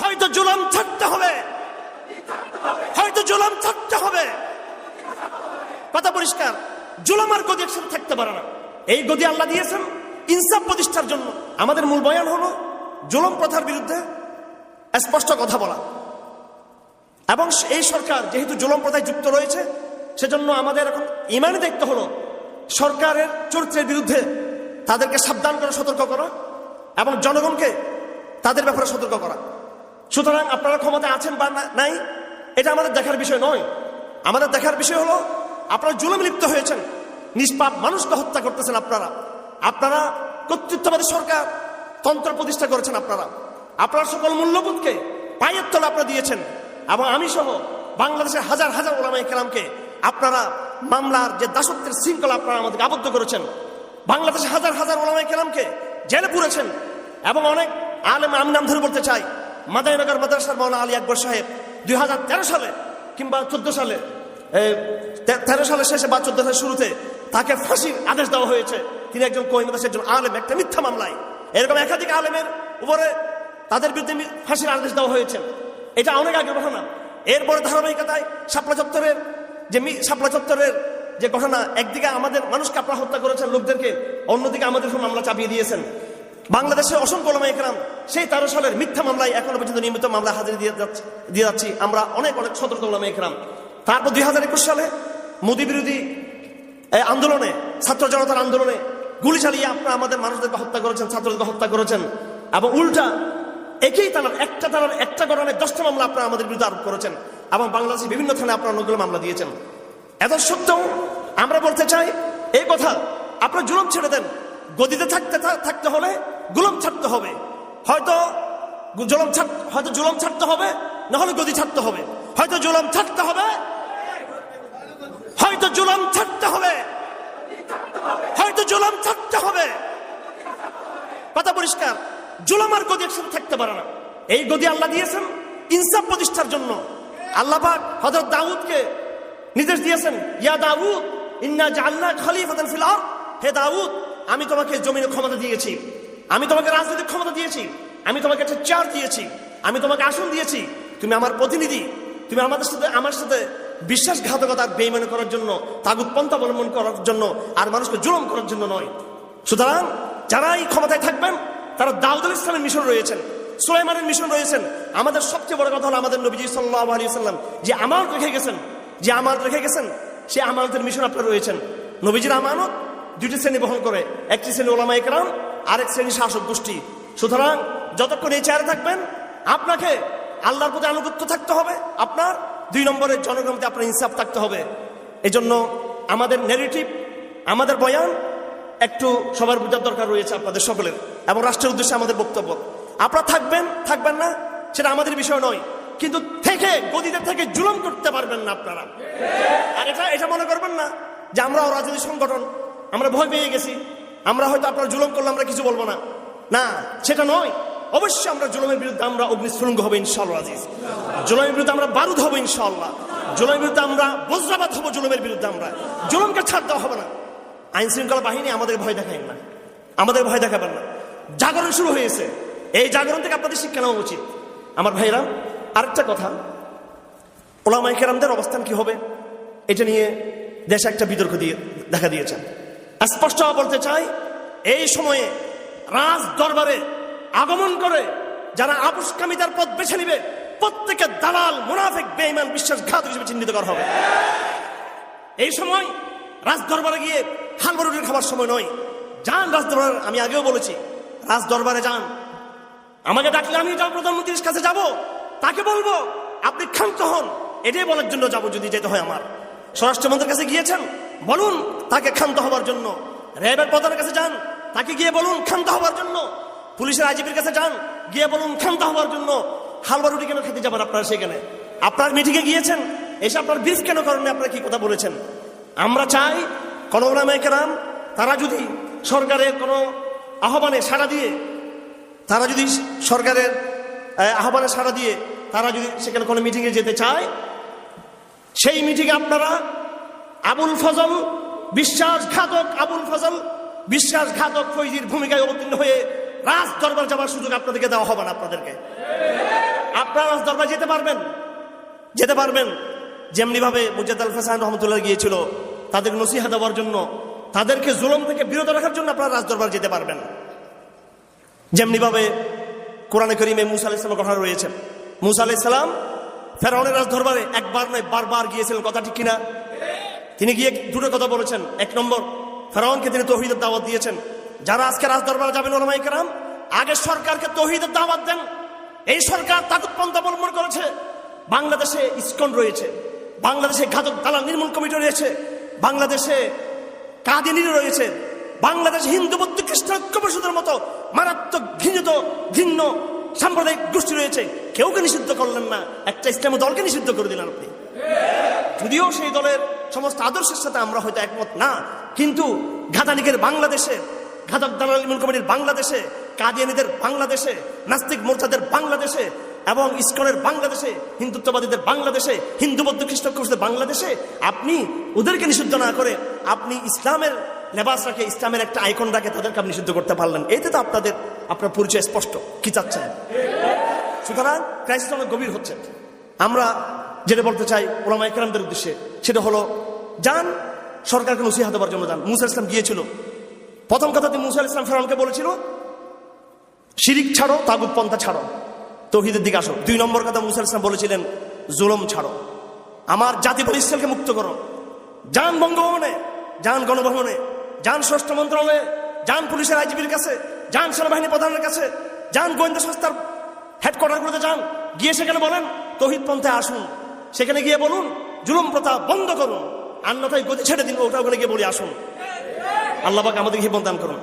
হয়তো জুলুম থাকতে হবে। হয়তো জুলুম থাকতে হবে। কথা পরিষ্কার। জুলুম আর গদি একসাথে থাকতে পারে না। এই গদি আল্লাহ দিয়েছেন ইনসাফ প্রতিষ্ঠার জন্য। আমাদের মূল বয়ান হলো, জুলম প্রথার বিরুদ্ধে স্পষ্ট কথা বলা। এবং এই সরকার যেহেতু জুলম প্রথায় যুক্ত রয়েছে, সেজন্য আমাদের এখন ইমানে দেখতে হলো সরকারের চরিত্রের বিরুদ্ধে তাদেরকে সাবধান করে সতর্ক করা এবং জনগণকে তাদের ব্যাপারে সতর্ক করা। সুতরাং আপনারা ক্ষমতা আছেন বা নাই, এটা আমাদের দেখার বিষয় নয়। আমাদের দেখার বিষয় হলো, আপনারা জুলুম লিপ্ত হয়েছেন, নিষ্পাপ মানুষকে হত্যা করতেছেন আপনারা। আপনারা কর্তৃত্ববাদী সরকার, তন্ত্র প্রতিষ্ঠা করেছেন আপনারা। আপনার সকল মূল্যবোধকে পায়ের তলে আপনারা দিয়েছেন। এবং আমি সহ বাংলাদেশের হাজার হাজার ওলামাই কেরামকে আপনারা মামলার যে দাসত্বের শৃঙ্খলা আপনারা আমাদেরকে আবদ্ধ করেছেন। বাংলাদেশের হাজার হাজার ওলামাই কেরামকে জেলে পুরেছেন। এবং অনেক আলেম আমি নাম ধরে বলতে চাই মাদাইনগর মাদ্রাসার মৌলানা আলী আকবর সাহেব দুই হাজার তেরো সালে কিংবা চোদ্দ সালে তেরো সালের শেষে বা চোদ্দ সালের শুরুতে তাকে ফাঁসির আদেশ দেওয়া হয়েছে। তিনি একজন কহিমাদাসের একজন আলেম, একটা মিথ্যা মামলায়। এরকম একাধিক আলেমের উপরে তাদের বিরুদ্ধে ফাঁসির আদেশ দেওয়া হয়েছে। এটা অনেক আগের ঘটনা। এরপরে ধারাবাহিকতায় শাপলা চত্বরের যে শাপলা চত্বরের যে ঘটনা, একদিকে আমাদের মানুষকে আপনারা হত্যা করেছেন, লোকদেরকে অন্যদিকে আমাদের মামলা চাপিয়ে দিয়েছেন। বাংলাদেশের অসংখ্য ওলামা একরাম, সেই তেরো সালের মিথ্যা মামলায় এখনও পর্যন্ত নিয়মিত মামলা হাজির দিয়ে যাচ্ছে, দিয়ে যাচ্ছি। আমরা অনেক অনেক সতর্ক ওলামা একরাম। তারপর দুই হাজার একুশ সালে মোদী বিরোধী আন্দোলনে, ছাত্র জনতার আন্দোলনে গুলি চালিয়ে আপনারা আমাদের মানুষদেরকে হত্যা করেছেন, ছাত্রদেরকে হত্যা করেছেন। এবং উল্টা, একই থানার একটা থানার একটা ঘটনায় দশটা মামলা আপনারা আমাদের বিরুদ্ধে আরোপ করেছেন। এবং বাংলাদেশের বিভিন্ন থানায় আপনারা অনেকগুলো মামলা দিয়েছেন। এত সত্ত্বেও আমরা বলতে চাই, এই কথা, আপনারা জুলুম ছেড়ে দেন। গদিতে থাকতে থাকতে হলে গুলম ছাড়তে হবে। হয়তো জুলুম হয়তো জুলুম ছাড়তে হবে না হলে গদি ছাড়তে হবে। হয়তো জুলুম ছাড়তে হবে, হয়তো জুলুম ছাড়তে হবে। হয়তো জুলুম ছাড়তে হবে। কথা পরিষ্কার। জুলুম আর গদি একসাথে থাকতে পারে না। এই গদি আল্লাহ দিয়েছেন ইনসাফ প্রতিষ্ঠার জন্য। আল্লাহ পাক হযরত দাউদকে নির্দেশ দিয়েছেন, ইয়া দাউদ, ইন্না জাআলনা খলিফাতান ফিল আরদ। হে দাউদ, আমি তোমাকে জমিনে ক্ষমতা দিয়েছি। আমি তোমাকে রাজনৈতিক ক্ষমতা দিয়েছি, আমি তোমাকে একটা চেয়ার দিয়েছি, আমি তোমাকে আসন দিয়েছি, তুমি আমার প্রতিনিধি, তুমি আমাদের সাথে, আমার সাথে বিশ্বাসঘাতকতার বেইমানি করার জন্য, তাগুত পন্থা অবলম্বন করার জন্য আর মানুষকে জুলুম করার জন্য নয়। সুতরাং যারা এই ক্ষমতায় থাকবেন, তারা দাউদুল ইসলামের মিশন রয়েছেন, সুলাইমানের মিশন রয়েছেন। আমাদের সবচেয়ে বড় কথা হলো আমাদের নবীজি সাল্লাহ আলী সাল্লাম যে আমানত রেখে গেছেন, যে আমানত রেখে গেছেন, সে আমানতের মিশন আপনার রয়েছেন। নবীজির আমানত দুটি শ্রেণি বহন করে, একটি শ্রেণি ওলামা একরাম আরেক শ্রেণি শাসক গোষ্ঠী। সুতরাং যতক্ষণ এই চেয়ারে থাকবেন, আপনাকে আল্লাহর প্রতি আনুগত্য থাকতে হবে। আপনার দুই নম্বরের জনগণতে আপনার ইনসাফ থাকতে হবে। এজন্য আমাদের নেগেটিভ আমাদের বয়ান একটু সবার বোঝার দরকার রয়েছে আপনাদের সকলের এবং রাষ্ট্রের উদ্দেশ্যে আমাদের বক্তব্য। আপনারা থাকবেন থাকবেন না, সেটা আমাদের বিষয় নয়। কিন্তু থেকে, গদিতে থেকে জুলুম করতে পারবেন না আপনারা। আর এটা এটা মনে করবেন না যে আমরাও রাজনৈতিক সংগঠন, আমরা ভয় পেয়ে গেছি। আমরা হয়তো আপনার জুলম করলে আমরা কিছু বলব না। না, সেটা নয়। অবশ্যই আমরা জুলুমের বিরুদ্ধে আমরা অগ্নিস্ফুলঙ্গ হবে ইনশাআল্লাহ, আজিজ। জুলুমের বিরুদ্ধে আমরা বারুদ হব ইনশাআল্লাহ। জুলমের বিরুদ্ধে আমরা বজ্রাবাদ হব জুলুমের বিরুদ্ধে আমরা। জুলুমকে ছাড় দেওয়া হবে না। আইন শৃঙ্খলা বাহিনী আমাদের ভয় দেখায় না। আমাদের ভয় দেখাবেন না। জাগরণ শুরু হয়েছে। এই জাগরণ থেকে আপনাদের শিক্ষা নেওয়া উচিত। আমার ভাইরা, আরেকটা কথা। ওলামাই কেরামদের অবস্থান কি হবে? এটা নিয়ে দেশে একটা বিতর্ক দিয়ে দেখা দিয়েছেন স্পষ্ট বলতে চাই, এই সময়ে রাজ দরবারে আগমন করে যারা আপুষ্কামিতার পথ বেছে নিবে প্রত্যেকের দালাল, মুনাফিক, বেঈমান, বিশ্বাসঘাতক হিসেবে চিহ্নিত করা হবে। এই সময় রাজ দরবারে গিয়ে হালবা রুটির খাবার সময় নয়। যান রাজ দরবারে, আমি আগেও বলেছি, রাজ দরবারে যান। আমাকে ডাকলে আমি যাও প্রধানমন্ত্রীর কাছে যাব, তাকে বলব, আপনি ক্ষান্ত হন। এটাই বলার জন্য যাব, যদি যেতে হয় আমার। স্বরাষ্ট্রমন্ত্রীর কাছে গিয়েছেন বলুন, তাকে ক্ষান্ত হবার জন্য। র্যাবের প্রধানের কাছে যান, তাকে গিয়ে বলুন, ক্ষান্ত হবার জন্য। পুলিশের আইজিপির কাছে যান, গিয়ে বলুন, ক্ষান্ত হবার জন্য। হালবা রুটি কেন খেতে যাবেন আপনারা সেখানে? আপনার মিটিংয়ে গিয়েছেন, এসে আপনার ব্রিফ কেন কারণে আপনারা কি কথা বলেছেন? আমরা চাই, কোন ওলামাইকেরাম তারা যদি সরকারের কোনো আহ্বানে সাড়া দিয়ে, তারা যদি সরকারের আহ্বানে সাড়া দিয়ে, তারা যদি সেখানে কোনো মিটিংয়ে যেতে চায়, সেই মিটিংয়ে আপনারা আবুল ফজল, বিশ্বাসঘাতক আবুল ফজল, বিশ্বাসঘাতক ফৈজির ভূমিকায় অবতীর্ণ হয়ে রাজ দরবার যাওয়ার সুযোগ আপনাদেরকে দেওয়া হবে না আপনাদেরকে। আপনারা দরবার যেতে পারবেন যেতে পারবেন। যেমনি ভাবে মুজাদ আল হাসান রহমতুল্লাহ গিয়েছিল, তাদের নসিহা দেওয়ার জন্য, তাদেরকে জুলম থেকে বিরত রাখার জন্য আপনারা রাজদরবার যেতে পারবেন। যেমনি ভাবে কোরআনে করিমে মুসা আলাহ ইসলামের কথা রয়েছে। মুসা আলাহ ইসলাম ফেরাউনের রাজদরবারে একবার নয়, বারবার গিয়েছিলেন কথা ঠিক কিনা? তিনি গিয়ে দুটো কথা বলেছেন। এক নম্বর, ফেরাউনকে তিনি তহিদের দাওয়াত দিয়েছেন। যারা আজকে রাজদরবারে যাবেন ওলামাই কেরাম, আগে সরকারকে তহিদের দাওয়াত দেন। এই সরকার তাকুৎপন্থা অবলম্বন করেছে। বাংলাদেশে ইসকন রয়েছে। বাংলাদেশে ঘাতক দালাল নির্মূল কমিটি রয়েছে। বাংলাদেশে কাদিনী রয়েছে। বাংলাদেশ হিন্দু, বৌদ্ধ খ্রিস্ট ঐক্য মতো মারাত্মক ঘৃণিত, ঘৃণ্য সাম্প্রদায়িক গোষ্ঠী রয়েছে। কেউকে নিষিদ্ধ করলেন না। একটা ইসলামী দলকে নিষিদ্ধ করে দিলেন আপনি। যদিও সেই দলের আদর্শের সাথে আমরা হয়তো একমত না। কিন্তু ঘাতানিকের বাংলাদেশে ঘাতক দালাল কমিটির বাংলাদেশে, কাদিয়ানিদের বাংলাদেশে, নাস্তিক মোর্চাদের বাংলাদেশে এবং ইস্কনের বাংলাদেশে, হিন্দুত্ববাদীদের বাংলাদেশে, হিন্দু বৌদ্ধ বাংলাদেশে আপনি ওদেরকে নিষিদ্ধ না করে আপনি ইসলামের লেবাস রাখে ইসলামের একটা আইকন রাখে তাদেরকে আপনি নিষিদ্ধ করতে পারলেন। এতে তো আপনাদের, আপনার পরিচয় স্পষ্ট। কি চাচ্ছেন? সুতরাং ক্রাইসিস অনেক গভীর হচ্ছে। আমরা যেটা বলতে চাই ওলামা একরামদের উদ্দেশ্যে, সেটা হলো, যান, সরকারকে নসিহা দেওয়ার জন্য যান। মুসা ইসলাম গিয়েছিল। প্রথম কথা তিনি মুসা ইসলাম ফেরাউনকে বলেছিল, শিরিক ছাড়ো তাগুদ পন্থা ছাড়ো, তৌহিদের দিকে আসো। দুই নম্বর কথা মুসা ইসলাম বলেছিলেন, জুলম ছাড়ো। আমার জাতি পরিশ্রমকে মুক্ত করো। যান বঙ্গভবনে, যান গণভবনে, যান স্বরাষ্ট্র মন্ত্রণালয়ে, যান পুলিশের আইজিবির কাছে, যান সেনাবাহিনী প্রধানের কাছে, যান গোয়েন্দা সংস্থার হেডকোয়ার্টারগুলোতে যান। গিয়ে সেখানে বলেন, তহিদ পন্থায় আসুন। সেখানে গিয়ে বলুন, জুলুম প্রথা বন্ধ করুন। আর অন্যথায় গতি ছেড়ে দিন ওটা ওখানে গিয়ে বলি, আসুন। আল্লাহ আমাদের আমাদেরকে দান করুন।